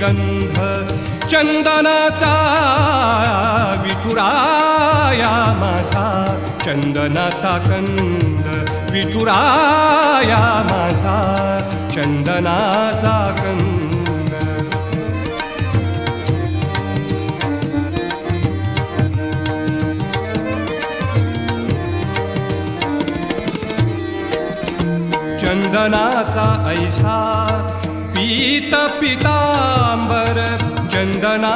गंध चंदनाचा विठुराया माझा. चंदनाचा कंद विठुराया माझा. चंदनाचा कंद. चंदनाचा ऐसा पीतपिताम्बर चन्दना